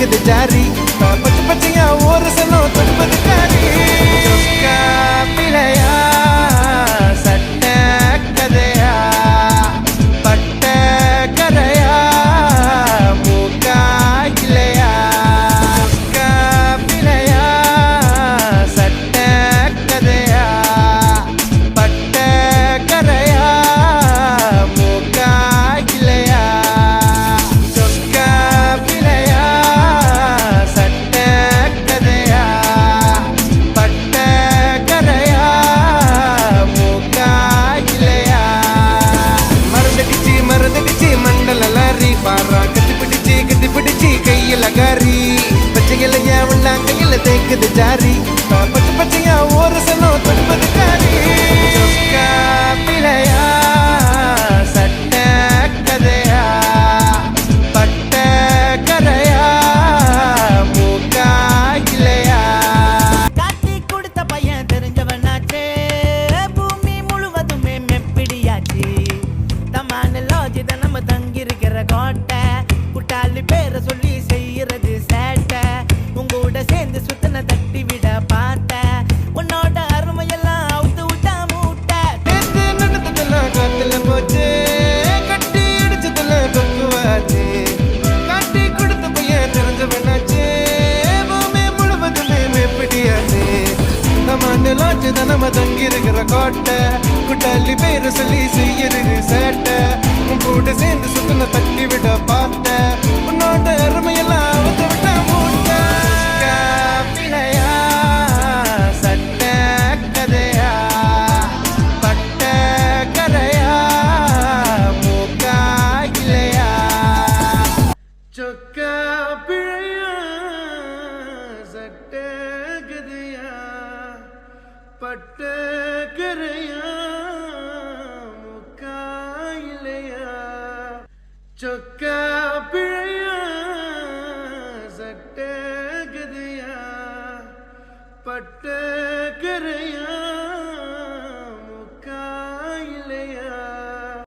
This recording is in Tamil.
இருக்குது ஜாரி வரலாற்று நம்ம தங்கிருக்கிற கோட்டை. குட்டாளி பேர சொல்லி செய்யறது சேட்டை. உன் கூட சேர்ந்து சுத்தின தட்டி விட பார்த்த உன்னோட அருமையெல்லாம் அவத்த விட்ட மூட்ட. பிழையா சட்ட கதையா பட்ட கரையா மூக்கா இல்லையா? சொக்கா பிழையா சட்ட கதையா. பட்ட கரையா முக்காயிலையா சொக்க பிழையா சட்ட கதையா? பட்ட கரையா